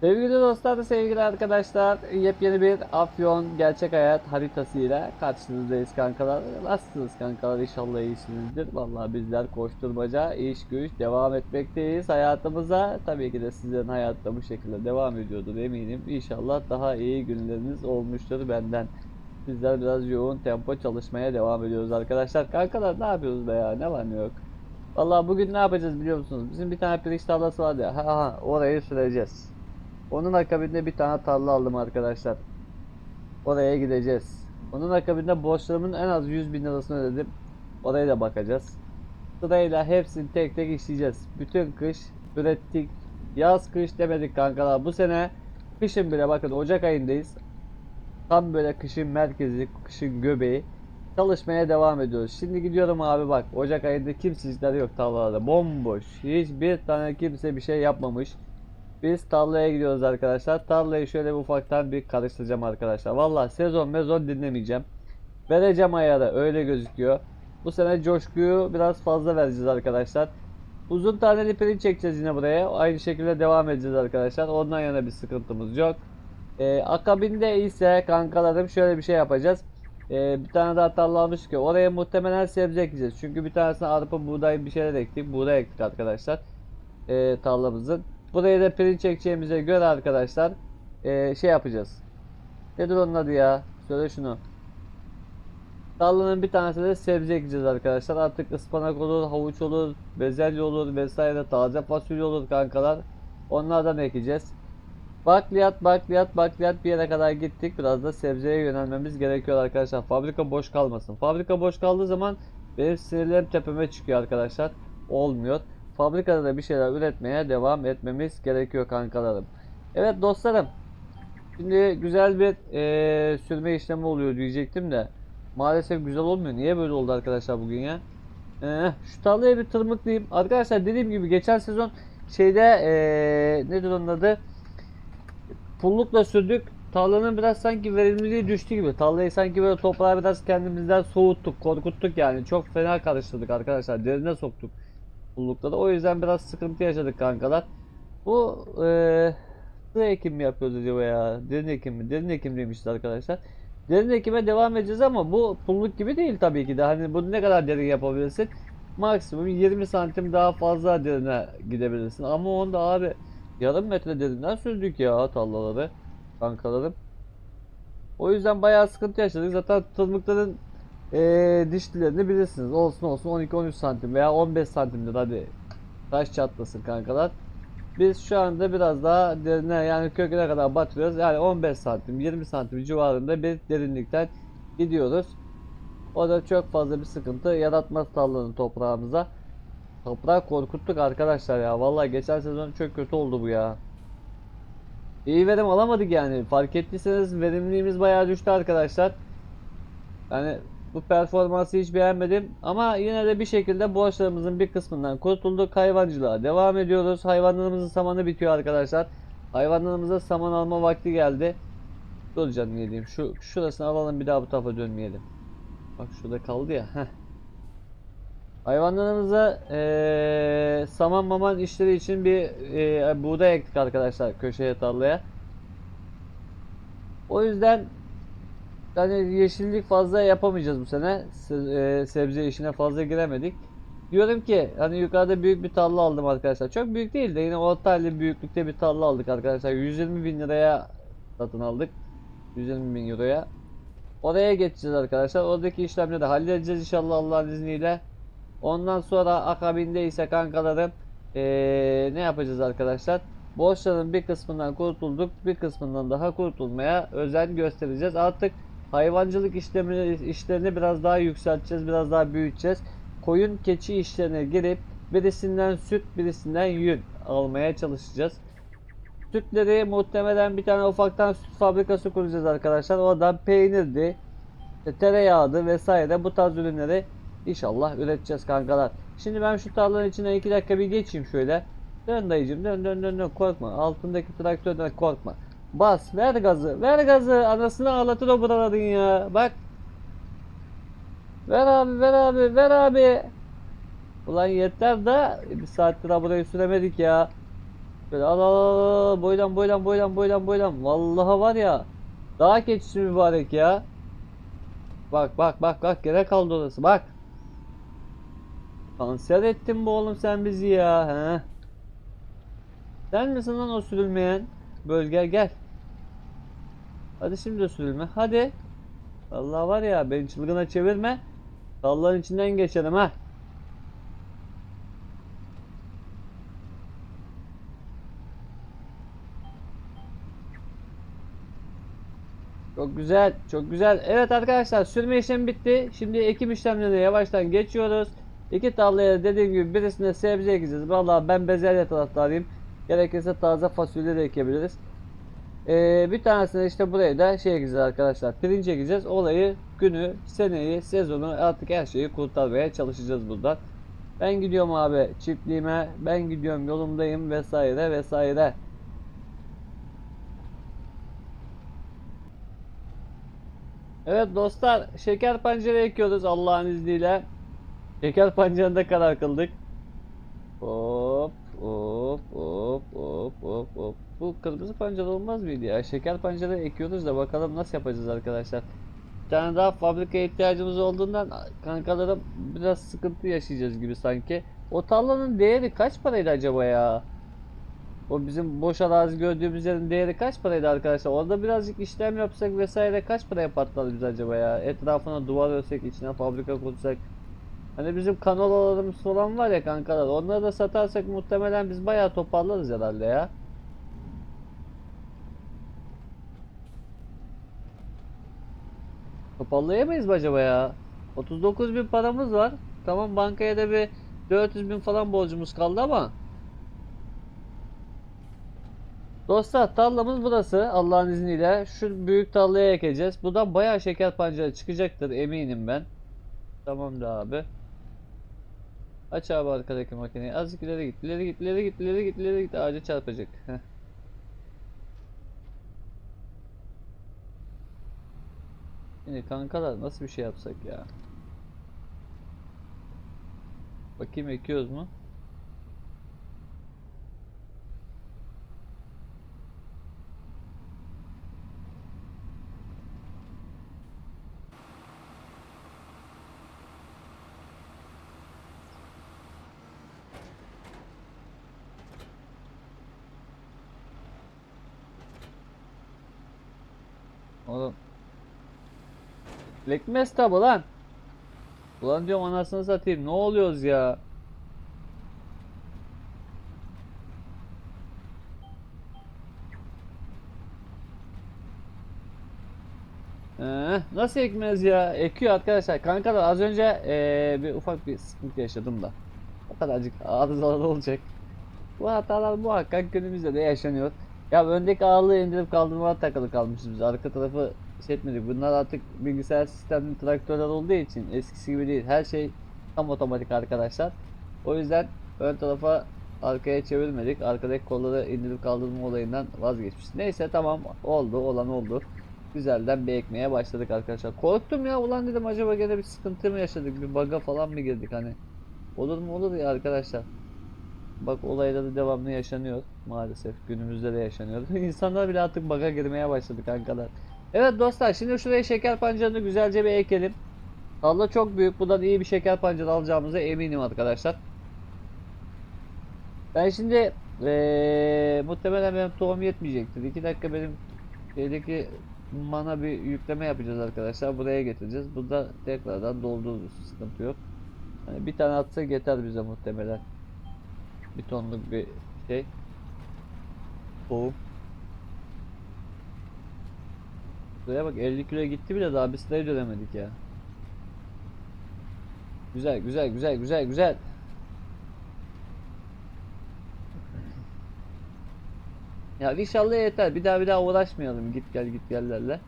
Sevgili dostlar, sevgili arkadaşlar, yepyeni bir Afyon gerçek hayat haritasıyla karşınızdayız kankalar. Nasılsınız kankalar? İnşallah iyisinizdir. Vallahi bizler koşturmaca, iş güç devam etmekteyiz hayatımıza. Tabii ki de sizlerin hayatta bu şekilde devam ediyordur eminim. İnşallah daha iyi günleriniz olmuştur benden. Bizler biraz yoğun tempo çalışmaya devam ediyoruz arkadaşlar. Kankalar ne yapıyoruz be ya? Ne var ne yok. Vallahi bugün ne yapacağız biliyor musunuz? Bizim bir tane pirinç tarlası vardı ya. Ha, ha, orayı süreceğiz. Onun akabinde bir tane tarla aldım arkadaşlar. Oraya gideceğiz. Onun akabinde borçlarımın en az 100 bin lirasını ödedim. Oraya da bakacağız. Sırayla hepsini tek tek işleyeceğiz. Bütün kış ürettik. Yaz kış demedik kankalar. Bu sene kışın bile bakın Ocak ayındayız. Tam böyle kışın merkezi, kışın göbeği. Çalışmaya devam ediyoruz. Şimdi gidiyorum abi bak. Ocak ayında kimsecikler yok tarlalarda. Bomboş. Hiçbir tane kimse bir şey yapmamış. Biz tarlaya gidiyoruz arkadaşlar. Tarlayı şöyle bir ufaktan bir karıştıracağım arkadaşlar. Vallahi sezon mezon dinlemeyeceğim. Vereceğim ayarı öyle gözüküyor. Bu sene coşkuyu biraz fazla vereceğiz arkadaşlar. Uzun taneli pirinç çekeceğiz yine buraya. Aynı şekilde devam edeceğiz arkadaşlar. Ondan yana bir sıkıntımız yok. Ee, akabinde ise kankalarım şöyle bir şey yapacağız. Ee, bir tane daha tarla almıştık ki oraya muhtemelen sebze ekeceğiz. Çünkü bir tanesine arpa buğday bir şeyler ektik. Buğday ektik arkadaşlar. Ee, tarlamızın. Buraya da pirinç çekeceğimize göre arkadaşlar ee, şey yapacağız. Nedir onun adı ya? Söyle şunu. Tarlanın bir tanesine de sebze ekeceğiz arkadaşlar. Artık ıspanak olur, havuç olur, bezelye olur vesaire taze fasulye olur kankalar. Onlardan ekeceğiz. Bakliyat, bakliyat, bakliyat bir yere kadar gittik. Biraz da sebzeye yönelmemiz gerekiyor arkadaşlar. Fabrika boş kalmasın. Fabrika boş kaldığı zaman benim sinirlerim tepeme çıkıyor arkadaşlar. Olmuyor. Fabrikada da bir şeyler üretmeye devam etmemiz gerekiyor kankalarım. Evet dostlarım. Şimdi güzel bir eee, sürme işlemi oluyor diyecektim de. Maalesef güzel olmuyor. Niye böyle oldu arkadaşlar bugün ya? Eee, şu tarlaya bir tırmıklayayım. Arkadaşlar dediğim gibi geçen sezon şeyde eee nedir onun adı? Pullukla sürdük. Tarlanın biraz sanki verimliliği düştü gibi. Tarlayı sanki böyle toprağı biraz kendimizden soğuttuk, korkuttuk yani. Çok fena karıştırdık arkadaşlar. Derine soktuk pullukları. O yüzden biraz sıkıntı yaşadık kankalar. Bu eee sıra ekim mi yapıyoruz acaba ya? Derin ekim mi? Derin ekim demişti arkadaşlar. Derin ekime devam edeceğiz ama bu pulluk gibi değil tabii ki de. Hani bunu ne kadar derin yapabilirsin? Maksimum 20 santim daha fazla derine gidebilirsin. Ama onda abi yarım metre derinden sürdük ya tallaları, kankalarım. O yüzden bayağı sıkıntı yaşadık. Zaten tırmıkların eee dişlilerini bilirsiniz. Olsun olsun 12-13 santim veya 15 santimdir hadi. Taş çatlasın kankalar. Biz şu anda biraz daha derine yani köküne kadar batırıyoruz. Yani 15 santim 20 santim civarında bir derinlikten gidiyoruz. O da çok fazla bir sıkıntı yaratmaz tarlanın toprağımıza. Toprağı korkuttuk arkadaşlar ya. Vallahi geçen sezon çok kötü oldu bu ya. İyi verim alamadık yani. Fark ettiyseniz verimliliğimiz bayağı düştü arkadaşlar. Yani bu performansı hiç beğenmedim ama yine de bir şekilde borçlarımızın bir kısmından kurtulduk. Hayvancılığa devam ediyoruz. Hayvanlarımızın samanı bitiyor arkadaşlar. Hayvanlarımıza saman alma vakti geldi. Dur canım yediğim. Şu şurasını alalım bir daha bu tarafa dönmeyelim. Bak şurada kaldı ya. Heh. Hayvanlarımıza eee, saman maman işleri için bir eee, buğday ektik arkadaşlar köşeye tarlaya. O yüzden yani yeşillik fazla yapamayacağız bu sene. Se- e, sebze işine fazla giremedik. Diyorum ki hani yukarıda büyük bir tarla aldım arkadaşlar. Çok büyük değil de yine orta halli büyüklükte bir tarla aldık arkadaşlar. 120 bin liraya satın aldık. 120 bin euroya. Oraya geçeceğiz arkadaşlar. Oradaki işlemleri de halledeceğiz inşallah Allah'ın izniyle. Ondan sonra akabinde ise kankalarım eee, ne yapacağız arkadaşlar? Borçların bir kısmından kurtulduk. Bir kısmından daha kurtulmaya özen göstereceğiz. Artık hayvancılık işlemini, işlerini biraz daha yükselteceğiz. Biraz daha büyüteceğiz. Koyun keçi işlerine girip birisinden süt birisinden yün almaya çalışacağız. Sütleri muhtemelen bir tane ufaktan süt fabrikası kuracağız arkadaşlar. Oradan peynirdi, işte tereyağıdı vesaire bu tarz ürünleri inşallah üreteceğiz kankalar. Şimdi ben şu tarlanın içinden 2 dakika bir geçeyim şöyle. Dön dayıcım dön dön dön dön korkma. Altındaki traktörden korkma. Bas ver gazı ver gazı anasını ağlatır o buraların ya. Bak. Ver abi ver abi ver abi. Ulan yeter de bir saattir burayı süremedik ya. Böyle al al al, boydan boydan boydan boydan boydan. Vallahi var ya. Daha keçisi mübarek ya. Bak bak bak bak gene kaldı orası bak. Kanser ettin bu oğlum sen bizi ya. He. Sen misin lan o sürülmeyen? Bölge gel. Hadi şimdi de sürülme. Hadi. Allah var ya beni çılgına çevirme. Dalların içinden geçelim ha. Çok güzel, çok güzel. Evet arkadaşlar sürme işlemi bitti. Şimdi ekim işlemlerine yavaştan geçiyoruz. İki tarlaya dediğim gibi birisine sebze ekeceğiz. Vallahi ben bezelye taraftarıyım. Gerekirse taze fasulye de ekebiliriz. Ee, bir tanesine işte buraya da şey ekeceğiz arkadaşlar. Pirinç ekeceğiz. Olayı, günü, seneyi, sezonu artık her şeyi kurtarmaya çalışacağız buradan. Ben gidiyorum abi çiftliğime. Ben gidiyorum yolumdayım vesaire vesaire. Evet dostlar şeker pancarı ekiyoruz Allah'ın izniyle. Şeker pancarında karar kıldık. Hop hop hop hop hop hop. Bu kırmızı pancar olmaz mıydı ya? Şeker pancarı ekiyoruz da bakalım nasıl yapacağız arkadaşlar. Bir tane daha fabrikaya ihtiyacımız olduğundan kankalarım biraz sıkıntı yaşayacağız gibi sanki. O tarlanın değeri kaç paraydı acaba ya? O bizim boş arazi gördüğümüz yerin değeri kaç paraydı arkadaşlar? Orada birazcık işlem yapsak vesaire kaç paraya patlar biz acaba ya? Etrafına duvar örsek, içine fabrika kursak. Hani bizim kanal alanımız falan var ya kankalar. Onları da satarsak muhtemelen biz bayağı toparlarız herhalde ya. Toparlayamayız mı acaba ya? 39 bin paramız var. Tamam bankaya da bir 400 bin falan borcumuz kaldı ama. Dostlar tarlamız burası Allah'ın izniyle. Şu büyük tarlaya ekeceğiz. Buradan bayağı şeker pancarı çıkacaktır eminim ben. Tamamdır abi. Aç abi arkadaki makineyi. Azıcık ileri git. ileri git. ileri git. ileri git. ileri git. Ağaca çarpacak. Heh. Şimdi kankalar nasıl bir şey yapsak ya? Bakayım ekiyoruz mu? Oğlum. Lekmez tabi lan. Ulan diyorum anasını satayım. Ne oluyoruz ya? Ee, nasıl ekmez ya? Ekiyor arkadaşlar. Kankalar az önce ee, bir ufak bir sıkıntı yaşadım da. O kadarcık arızalar olacak. Bu hatalar muhakkak günümüzde de yaşanıyor. Ya öndeki ağırlığı indirip kaldırmaya takılı kalmışız biz. Arka tarafı şey etmedik. Bunlar artık bilgisayar sistemli traktörler olduğu için eskisi gibi değil. Her şey tam otomatik arkadaşlar. O yüzden ön tarafa arkaya çevirmedik. Arkadaki kolları indirip kaldırma olayından vazgeçmişiz. Neyse tamam oldu olan oldu. Güzelden bir ekmeye başladık arkadaşlar. Korktum ya ulan dedim acaba gene bir sıkıntı mı yaşadık? Bir bug'a falan mı girdik hani? Olur mu olur ya arkadaşlar. Bak olayları devamlı yaşanıyor maalesef günümüzde de yaşanıyor. İnsanlar bile artık bug'a girmeye başladı kankalar. Evet dostlar şimdi şuraya şeker pancarını güzelce bir ekelim. Allah çok büyük. Buradan iyi bir şeker pancarı alacağımıza eminim arkadaşlar. Ben şimdi ee, muhtemelen benim tohum yetmeyecektir. 2 dakika benim şeydeki mana bir yükleme yapacağız arkadaşlar. Buraya getireceğiz. Burada tekrardan doldururuz. Sıkıntı yok. Hani bir tane atsak yeter bize muhtemelen. Bir tonluk bir şey. Tohum. Buraya bak 50 kilo gitti bile daha bir sırayı dönemedik ya. Güzel güzel güzel güzel güzel. Ya inşallah yeter. Bir daha bir daha uğraşmayalım. Git gel git gellerle.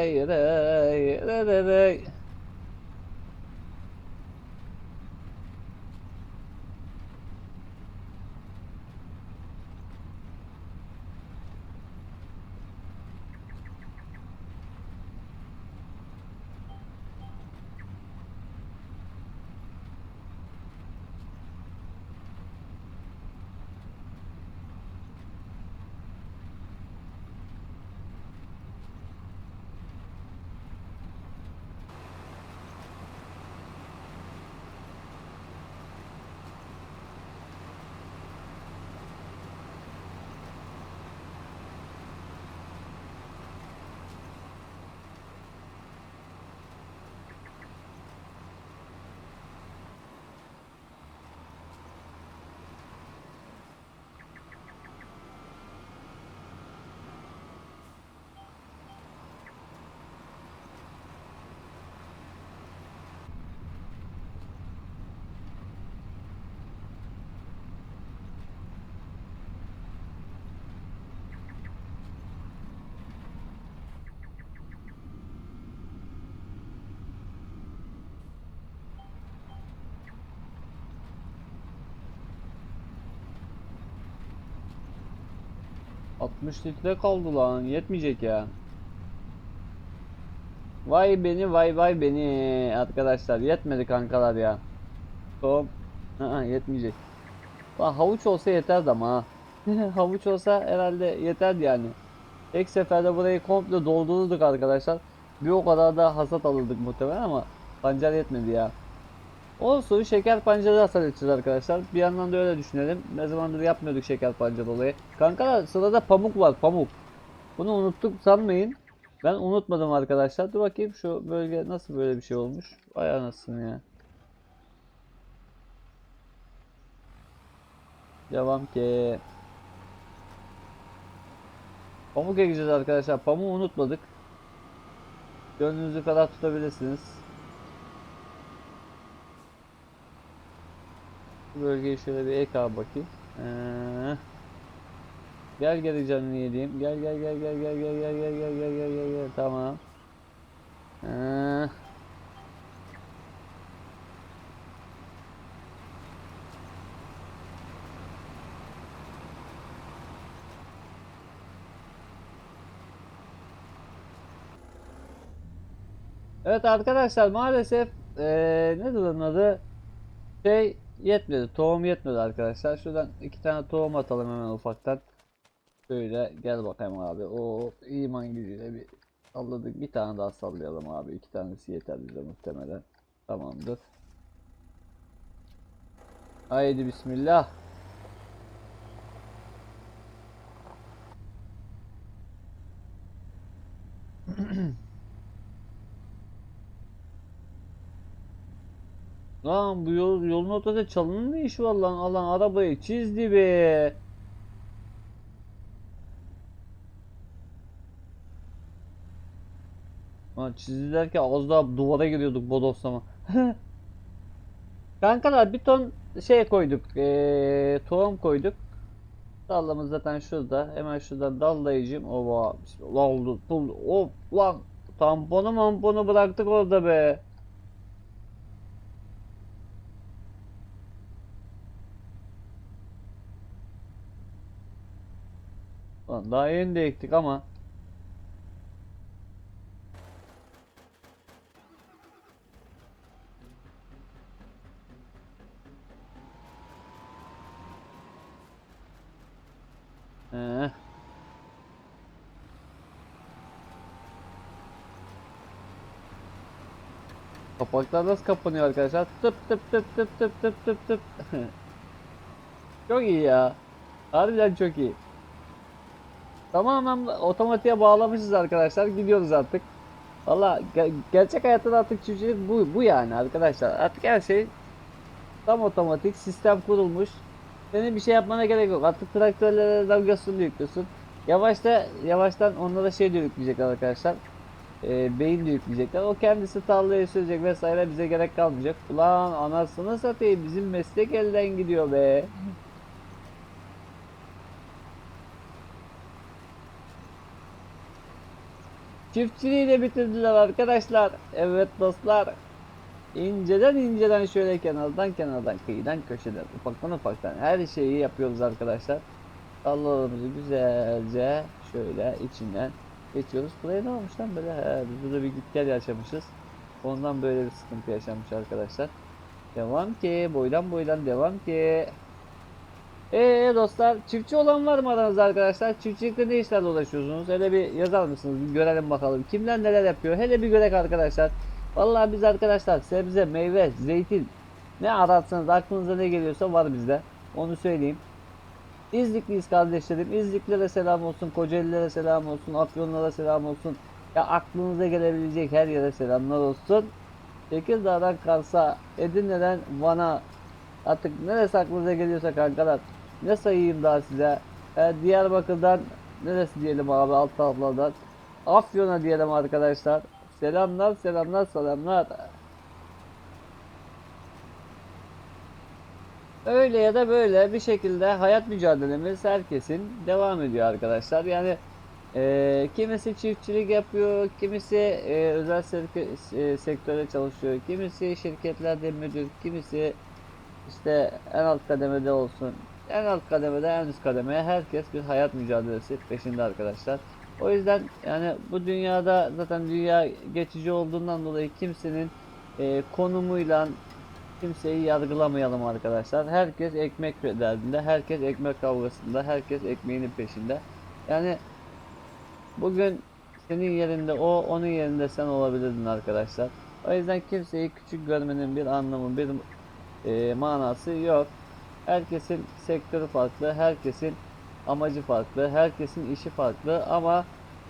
day, a day, a day, a day. ...60 litre kaldı lan. Yetmeyecek ya. Vay beni vay vay beni arkadaşlar yetmedi kankalar ya. Top. Aa, yetmeyecek. Lan havuç olsa yeterdi ama ha. havuç olsa herhalde yeterdi yani. Tek seferde burayı komple doldururduk arkadaşlar. Bir o kadar da hasat alırdık muhtemelen ama pancar yetmedi ya. Olsun şeker pancarı hasat edeceğiz arkadaşlar. Bir yandan da öyle düşünelim. Ne zamandır yapmıyorduk şeker pancar olayı. Kankalar sırada pamuk var pamuk. Bunu unuttuk sanmayın. Ben unutmadım arkadaşlar. Dur bakayım şu bölge nasıl böyle bir şey olmuş. Vay anasını ya. Devam ki. Pamuk ekeceğiz arkadaşlar. Pamuğu unutmadık. Gönlünüzü kadar tutabilirsiniz. Bu bölgeyi şöyle bir ek abi bakayım. Ee, gel gel canını yediğim. Gel gel gel gel gel gel gel gel gel gel gel gel gel tamam. Ee, Evet arkadaşlar maalesef nedir onun adı? Şey yetmedi. Tohum yetmedi arkadaşlar. Şuradan iki tane tohum atalım hemen ufaktan. Şöyle gel bakayım abi. O iman gücüyle bir salladık. Bir tane daha sallayalım abi. İki tanesi yeter bize muhtemelen. Tamamdır. Haydi bismillah. Lan bu yol, yolun ortasında çalının ne işi var lan? Alan arabayı çizdi be. Lan çizdi derken az daha duvara giriyorduk bodoslama. Kankalar bir ton şey koyduk. Eee tohum koyduk. Dallamız zaten şurada. Hemen şuradan dallayıcım. Bismillah oldu. Oldu. Hop lan. Tamponu mamponu bıraktık orada be. Daha yeni de ektik ama. Ee. Kapaklar nasıl kapanıyor arkadaşlar? Tıp tıp tıp tıp tıp tıp tıp tıp. Çok iyi ya. Harbiden çok iyi. Tamamen otomatiğe bağlamışız arkadaşlar. Gidiyoruz artık. Valla ge- gerçek hayatta da artık çiftçilik bu, bu yani arkadaşlar. Artık her şey tam otomatik sistem kurulmuş. Senin bir şey yapmana gerek yok. Artık traktörlere navigasyonu yüklüyorsun. Yavaşta yavaştan onlara şey de yükleyecekler arkadaşlar. Ee, beyin de yükleyecekler. O kendisi tarlaya sürecek vesaire bize gerek kalmayacak. Ulan anasını satayım bizim meslek elden gidiyor be. Çiftçiliği de bitirdiler arkadaşlar. Evet dostlar. İnceden inceden şöyle kenardan kenardan kıyıdan köşeden ufaktan ufaktan her şeyi yapıyoruz arkadaşlar. Tarlalarımızı güzelce şöyle içinden geçiyoruz. Buraya ne olmuş lan böyle? He, biz burada bir git gel yaşamışız. Ondan böyle bir sıkıntı yaşanmış arkadaşlar. Devam ki boydan boydan devam ki. Eee dostlar çiftçi olan var mı aranızda arkadaşlar? Çiftçilikte ne işlerle uğraşıyorsunuz? Hele bir yazar mısınız? Bir görelim bakalım. Kimler neler yapıyor? Hele bir görek arkadaşlar. Vallahi biz arkadaşlar sebze, meyve, zeytin ne ararsanız aklınıza ne geliyorsa var bizde. Onu söyleyeyim. İznikliyiz kardeşlerim. İzniklilere selam olsun. Kocaeli'lere selam olsun. Afyonlara selam olsun. Ya aklınıza gelebilecek her yere selamlar olsun. Tekirdağ'dan Kars'a, Edirne'den Van'a artık neresi aklınıza geliyorsa kankalar. Ne sayayım daha size? E, Diyarbakır'dan neresi diyelim abi alt taraflardan. Afyon'a diyelim arkadaşlar. Selamlar selamlar selamlar. Öyle ya da böyle bir şekilde hayat mücadelemiz herkesin devam ediyor arkadaşlar. Yani e, kimisi çiftçilik yapıyor, kimisi e, özel e, sektörde çalışıyor, kimisi şirketlerde müdür, kimisi işte en alt kademede olsun. En alt kademede en üst kademeye herkes bir hayat mücadelesi peşinde arkadaşlar. O yüzden yani bu dünyada zaten dünya geçici olduğundan dolayı kimsenin e, konumuyla kimseyi yargılamayalım arkadaşlar. Herkes ekmek derdinde, herkes ekmek kavgasında, herkes ekmeğinin peşinde. Yani bugün senin yerinde o, onun yerinde sen olabilirdin arkadaşlar. O yüzden kimseyi küçük görmenin bir anlamı, bir e, manası yok. Herkesin sektörü farklı, herkesin amacı farklı, herkesin işi farklı ama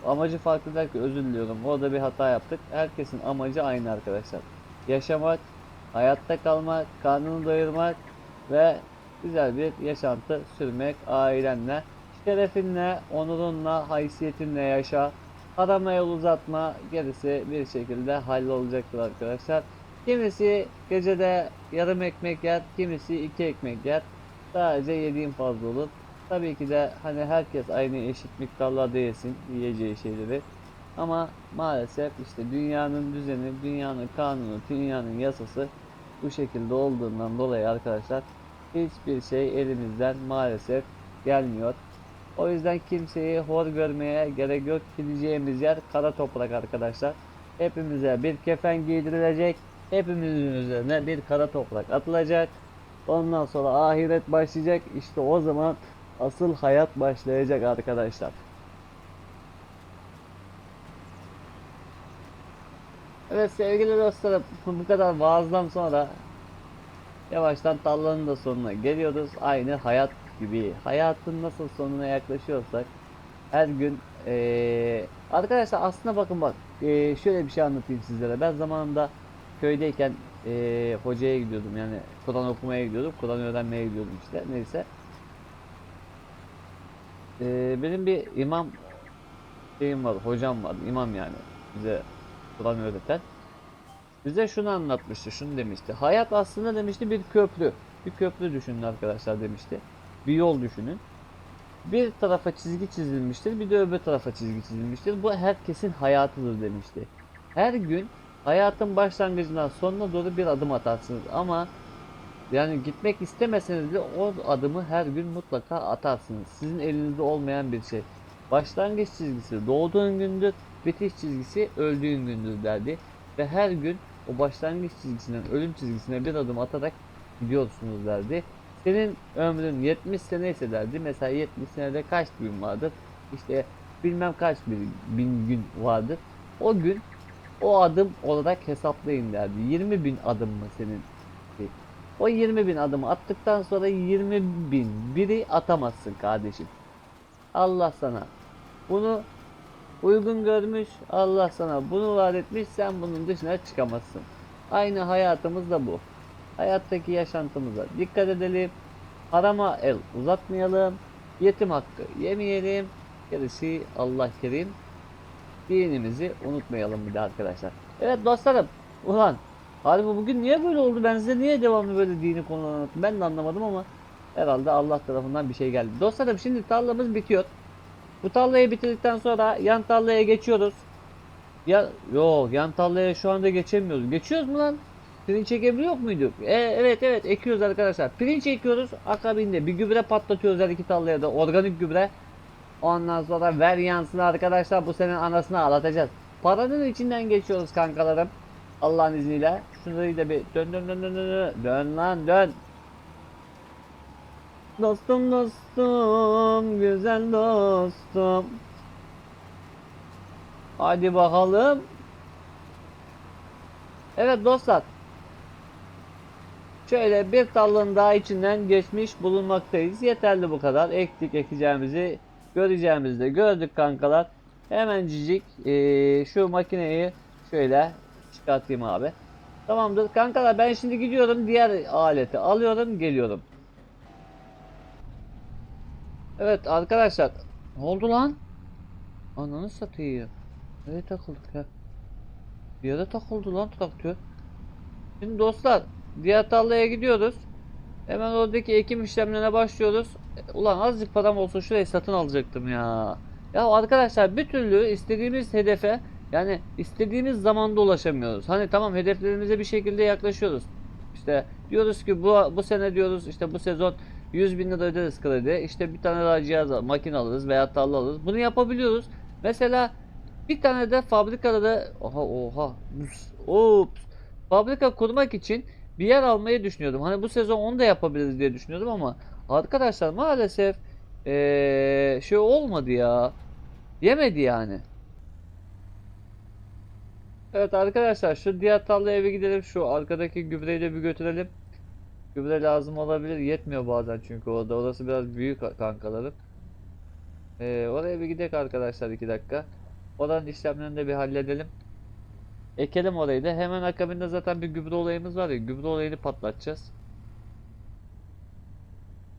amacı farklı derken özür diliyorum. Orada bir hata yaptık. Herkesin amacı aynı arkadaşlar. Yaşamak, hayatta kalmak, karnını doyurmak ve güzel bir yaşantı sürmek ailenle. Şerefinle, onurunla, haysiyetinle yaşa. Arama yol uzatma, gerisi bir şekilde hallolacaktır arkadaşlar. Kimisi gecede yarım ekmek yer, kimisi iki ekmek yer. Sadece yediğim fazla olur. Tabii ki de hani herkes aynı eşit miktarlarda yesin yiyeceği şeyleri. Ama maalesef işte dünyanın düzeni, dünyanın kanunu, dünyanın yasası bu şekilde olduğundan dolayı arkadaşlar hiçbir şey elimizden maalesef gelmiyor. O yüzden kimseyi hor görmeye gerek yok. Gideceğimiz yer kara toprak arkadaşlar. Hepimize bir kefen giydirilecek. Hepimizin üzerine bir kara toprak atılacak. Ondan sonra ahiret başlayacak. İşte o zaman asıl hayat başlayacak arkadaşlar. Evet sevgili dostlarım bu kadar vaazdan sonra yavaştan tallanın da sonuna geliyoruz. Aynı hayat gibi. Hayatın nasıl sonuna yaklaşıyorsak her gün eee, arkadaşlar aslında bakın bak eee, şöyle bir şey anlatayım sizlere. Ben zamanında köydeyken eee, hocaya gidiyordum yani Kur'an okumaya gidiyordum. Kur'an öğrenmeye gidiyordum işte neyse. Eee, benim bir imam şeyim var, hocam var, imam yani bize Kur'an öğreten. Bize şunu anlatmıştı, şunu demişti. Hayat aslında demişti bir köprü. Bir köprü düşünün arkadaşlar demişti. Bir yol düşünün. Bir tarafa çizgi çizilmiştir, bir de öbür tarafa çizgi çizilmiştir. Bu herkesin hayatıdır demişti. Her gün hayatın başlangıcından sonuna doğru bir adım atarsınız ama yani gitmek istemeseniz de o adımı her gün mutlaka atarsınız. Sizin elinizde olmayan bir şey. Başlangıç çizgisi doğduğun gündür, bitiş çizgisi öldüğün gündür derdi. Ve her gün o başlangıç çizgisinden ölüm çizgisine bir adım atarak gidiyorsunuz derdi. Senin ömrün 70 sene ise derdi. Mesela 70 senede kaç gün vardır? İşte bilmem kaç bir bin gün vardır. O gün o adım olarak hesaplayın derdi. 20 bin adım mı senin? O 20 bin adımı attıktan sonra 20 bin biri atamazsın kardeşim. Allah sana bunu uygun görmüş. Allah sana bunu vaat etmiş. Sen bunun dışına çıkamazsın. Aynı hayatımız da bu. Hayattaki yaşantımıza dikkat edelim. Harama el uzatmayalım. Yetim hakkı yemeyelim. Gerisi Allah kerim. Dinimizi unutmayalım bir de arkadaşlar. Evet dostlarım. Ulan Harbi bugün niye böyle oldu? Ben size niye devamlı böyle dini konuları anlattım? Ben de anlamadım ama herhalde Allah tarafından bir şey geldi. Dostlarım şimdi tarlamız bitiyor. Bu tarlayı bitirdikten sonra yan tarlaya geçiyoruz. Ya yok yan tarlaya şu anda geçemiyoruz. Geçiyoruz mu lan? Pirinç çekebiliyor muyduk? E, evet evet ekiyoruz arkadaşlar. Pirinç ekiyoruz akabinde bir gübre patlatıyoruz her iki tarlaya da organik gübre. Ondan sonra ver yansın arkadaşlar bu senin anasını ağlatacağız. Paranın içinden geçiyoruz kankalarım. Allah'ın izniyle. Şunları da bir dön dön dön dön dön dön. Lan dön. Dostum dostum güzel dostum. Hadi bakalım. Evet dostlar. Şöyle bir tarlanın daha içinden geçmiş bulunmaktayız. Yeterli bu kadar. Ektik ekeceğimizi göreceğimizi de gördük kankalar. Hemen cicik eee, şu makineyi şöyle çıkartayım abi. Tamamdır kankalar ben şimdi gidiyorum diğer aleti alıyorum geliyorum. Evet arkadaşlar. Ne oldu lan? Ananı satayım. Nereye takıldık ya? Bir yere takıldı lan traktör. Şimdi dostlar diğer tarlaya gidiyoruz. Hemen oradaki ekim işlemlerine başlıyoruz. Ulan azıcık param olsa şurayı satın alacaktım ya. Ya arkadaşlar bir türlü istediğimiz hedefe yani istediğimiz zamanda ulaşamıyoruz. Hani tamam hedeflerimize bir şekilde yaklaşıyoruz. İşte diyoruz ki bu, bu sene diyoruz işte bu sezon 100 bin lira öderiz kredi. İşte bir tane daha cihaz al- makine alırız veya tarla alırız. Bunu yapabiliyoruz. Mesela bir tane de fabrikada da oha oha ups. fabrika kurmak için bir yer almayı düşünüyordum. Hani bu sezon onu da yapabiliriz diye düşünüyordum ama arkadaşlar maalesef eee, şey olmadı ya. Yemedi yani. Evet arkadaşlar şu diğer tarlaya eve gidelim. Şu arkadaki gübreyi de bir götürelim. Gübre lazım olabilir. Yetmiyor bazen çünkü orada. Orası biraz büyük ka- kankalarım. Ee, oraya bir gidelim arkadaşlar 2 dakika. Oranın işlemlerini de bir halledelim. Ekelim orayı da. Hemen akabinde zaten bir gübre olayımız var ya. Gübre olayını patlatacağız.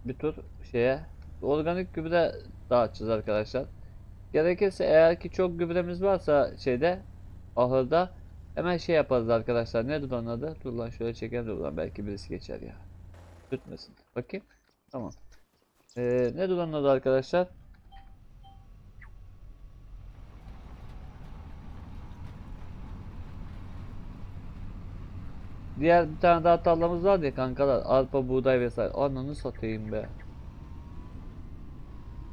Bir tur şeye. Organik gübre dağıtacağız arkadaşlar. Gerekirse eğer ki çok gübremiz varsa şeyde ahırda hemen şey yaparız arkadaşlar. Nedir onun adı? Dur lan şöyle çekelim de ulan belki birisi geçer ya. Tutmasın. Bakayım. Tamam. Ee, nedir onun adı arkadaşlar? Diğer bir tane daha tarlamız var ya kankalar. Arpa, buğday vesaire. Ananı satayım be.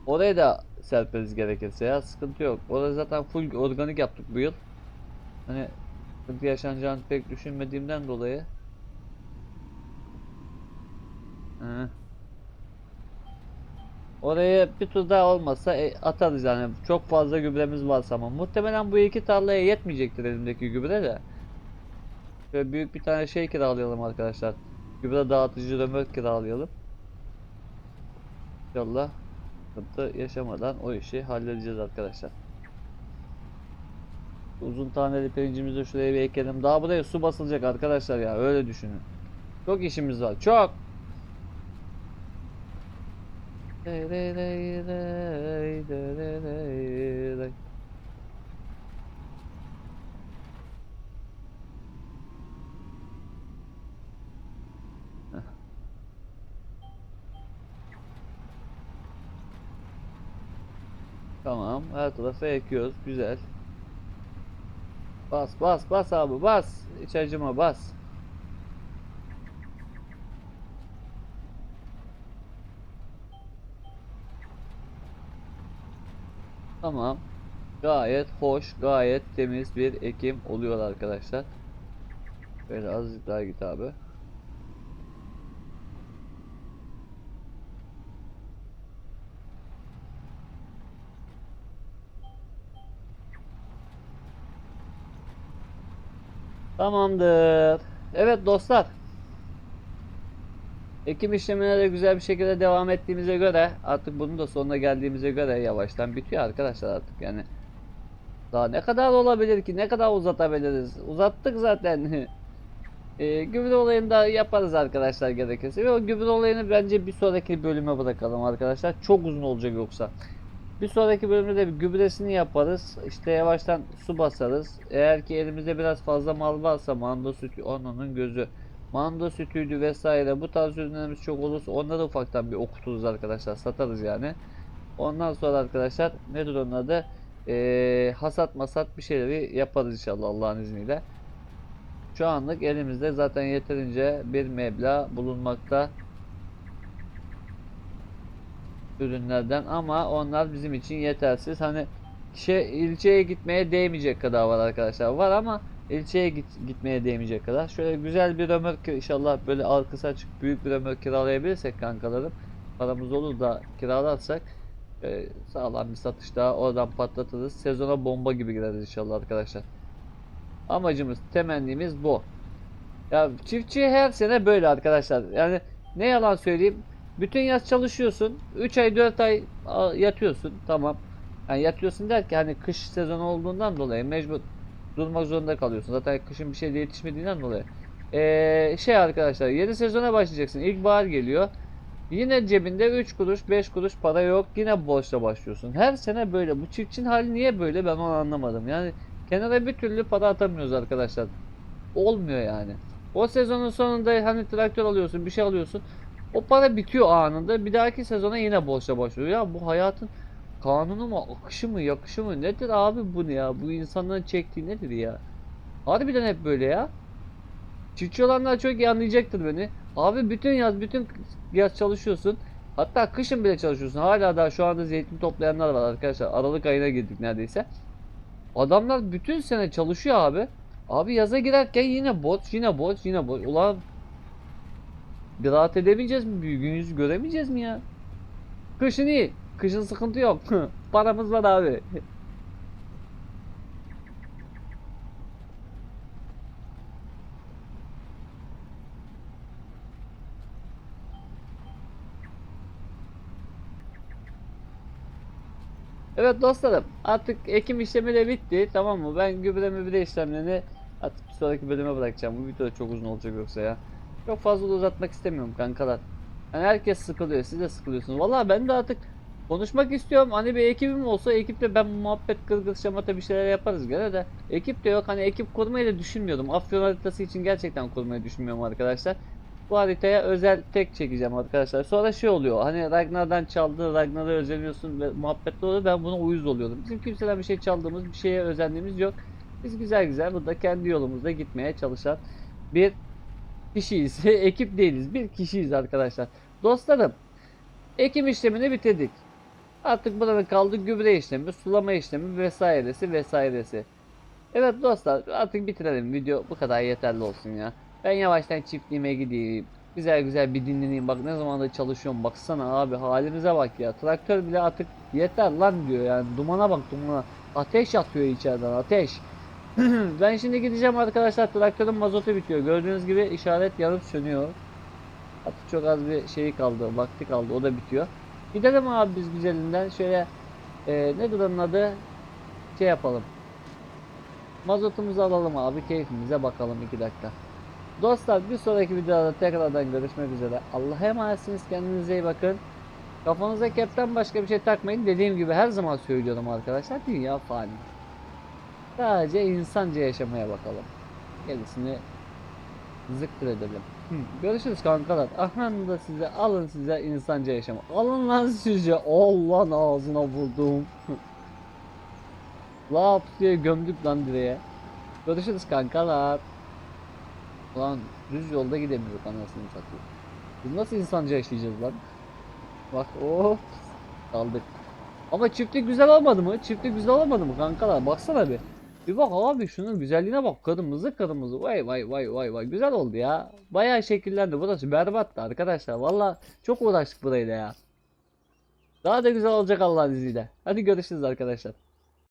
Oraya da serperiz gerekirse ya. Sıkıntı yok. Orada zaten full organik yaptık bu yıl. Hani sıkıntı yaşanacağını pek düşünmediğimden dolayı. Hı. Oraya bir tur daha olmasa e, atarız yani. Çok fazla gübremiz varsa ama muhtemelen bu iki tarlaya yetmeyecektir elimdeki gübre de. Şöyle büyük bir tane şey kiralayalım arkadaşlar. Gübre dağıtıcı römork kiralayalım. İnşallah sıkıntı yaşamadan o işi halledeceğiz arkadaşlar. Uzun taneli pirincimizi de şuraya bir ekelim. Daha buraya su basılacak arkadaşlar ya öyle düşünün. Çok işimiz var. Çok. Ley ley ley ley ley ley ley Tamam. Her tarafa ekiyoruz. Güzel. Bas bas bas abi bas. Hiç acıma bas. Tamam. Gayet hoş, gayet temiz bir ekim oluyor arkadaşlar. Böyle azıcık daha git abi. Tamamdır. Evet dostlar. Ekim işlemine de güzel bir şekilde devam ettiğimize göre artık bunun da sonuna geldiğimize göre yavaştan bitiyor arkadaşlar artık yani. Daha ne kadar olabilir ki? Ne kadar uzatabiliriz? Uzattık zaten. e, gübre olayını da yaparız arkadaşlar gerekirse. Ve o gübre olayını bence bir sonraki bölüme bırakalım arkadaşlar. Çok uzun olacak yoksa. Bir sonraki bölümde de gübresini yaparız. İşte yavaştan su basarız. Eğer ki elimizde biraz fazla mal varsa manda sütü ananın gözü. Manda sütüydü vesaire bu tarz ürünlerimiz çok olursa onları ufaktan bir okuturuz arkadaşlar. Satarız yani. Ondan sonra arkadaşlar nedir onun adı? Ee, hasat masat bir şeyleri yaparız inşallah Allah'ın izniyle. Şu anlık elimizde zaten yeterince bir meblağ bulunmakta ürünlerden ama onlar bizim için yetersiz. Hani şey ilçeye gitmeye değmeyecek kadar var arkadaşlar. Var ama ilçeye git, gitmeye değmeyecek kadar. Şöyle güzel bir römork inşallah böyle arkası açık büyük bir römork kiralayabilirsek kankalarım. Paramız olur da kiralarsak e, sağlam bir satış daha oradan patlatırız. Sezona bomba gibi gireriz inşallah arkadaşlar. Amacımız, temennimiz bu. Ya çiftçi her sene böyle arkadaşlar. Yani ne yalan söyleyeyim. Bütün yaz çalışıyorsun. 3 ay 4 ay yatıyorsun. Tamam. Yani yatıyorsun derken hani kış sezonu olduğundan dolayı mecbur durmak zorunda kalıyorsun. Zaten kışın bir şey de yetişmediğinden dolayı. Ee, şey arkadaşlar yeni sezona başlayacaksın. İlkbahar geliyor. Yine cebinde 3 kuruş 5 kuruş para yok. Yine borçla başlıyorsun. Her sene böyle. Bu çiftçinin hali niye böyle ben onu anlamadım. Yani kenara bir türlü para atamıyoruz arkadaşlar. Olmuyor yani. O sezonun sonunda hani traktör alıyorsun bir şey alıyorsun. O para bitiyor anında. Bir dahaki sezona yine borçla başlıyor. Ya bu hayatın kanunu mu, akışı mı, yakışı mı nedir abi bu ne ya? Bu insanların çektiği nedir ya? Harbiden hep böyle ya. Çiftçi olanlar çok iyi anlayacaktır beni. Abi bütün yaz, bütün yaz çalışıyorsun. Hatta kışın bile çalışıyorsun. Hala daha şu anda zeytin toplayanlar var arkadaşlar. Aralık ayına girdik neredeyse. Adamlar bütün sene çalışıyor abi. Abi yaza girerken yine borç, yine borç, yine borç. Ulan bir rahat edebileceğiz mi? Bir gün yüzü göremeyeceğiz mi ya? Kışın iyi. Kışın sıkıntı yok. Paramız var abi. Evet dostlarım artık ekim işlemi de bitti tamam mı? Ben gübre mübre işlemlerini artık bir sonraki bölüme bırakacağım. Bu video çok uzun olacak yoksa ya. Çok fazla uzatmak istemiyorum kankalar. Yani herkes sıkılıyor siz de sıkılıyorsunuz. Vallahi ben de artık konuşmak istiyorum. Hani bir ekibim olsa ekipte ben muhabbet kırgır şamata bir şeyler yaparız gene de. Ekip de yok hani ekip kurmayı da düşünmüyordum. Afyon haritası için gerçekten kurmayı düşünmüyorum arkadaşlar. Bu haritaya özel tek çekeceğim arkadaşlar. Sonra şey oluyor. Hani Ragnar'dan çaldı, Ragnar'a özeniyorsun ve muhabbetler oluyor. Ben buna uyuz oluyorum. Bizim kimseden bir şey çaldığımız, bir şeye özendiğimiz yok. Biz güzel güzel burada kendi yolumuzda gitmeye çalışan bir kişiyiz. Ekip değiliz. Bir kişiyiz arkadaşlar. Dostlarım, ekim işlemini bitirdik. Artık burada kaldı gübre işlemi, sulama işlemi vesairesi vesairesi. Evet dostlar artık bitirelim. Video bu kadar yeterli olsun ya. Ben yavaştan çiftliğime gideyim. Güzel güzel bir dinleneyim. Bak ne zamandır çalışıyorum. Baksana abi halimize bak ya. Traktör bile artık yeter lan diyor yani. Dumana bak dumana. Ateş atıyor içeriden ateş. ben şimdi gideceğim arkadaşlar. Traktörün mazotu bitiyor. Gördüğünüz gibi işaret yanıp sönüyor. Artık çok az bir şey kaldı. Vakti kaldı. O da bitiyor. Gidelim abi biz güzelinden. Şöyle e, nedir onun adı? Şey yapalım. Mazotumuzu alalım abi. Keyfimize bakalım 2 dakika. Dostlar bir sonraki videoda tekrardan görüşmek üzere. Allah'a emanetsiniz. Kendinize iyi bakın. Kafanıza kepten başka bir şey takmayın. Dediğim gibi her zaman söylüyorum arkadaşlar. Dünya fani. Sadece insanca yaşamaya bakalım. Gerisini zıktır edelim. Hı, Görüşürüz kankalar. Aha da size alın size insanca yaşama. Alın lan sizce. Allah ağzına vurdum. Lap diye gömdük lan direğe. Görüşürüz kankalar. Ulan düz yolda gidemiyoruz anasını satayım. Biz nasıl insanca yaşayacağız lan? Bak o kaldık. Ama çiftlik güzel olmadı mı? Çiftlik güzel olmadı mı kankalar? Baksana bir. Bir bak abi şunun güzelliğine bak. Kırmızı kırmızı. Vay vay vay vay vay. Güzel oldu ya. Bayağı şekillendi. Burası berbattı arkadaşlar. Valla çok uğraştık burayla ya. Daha da güzel olacak Allah'ın izniyle. Hadi görüşürüz arkadaşlar.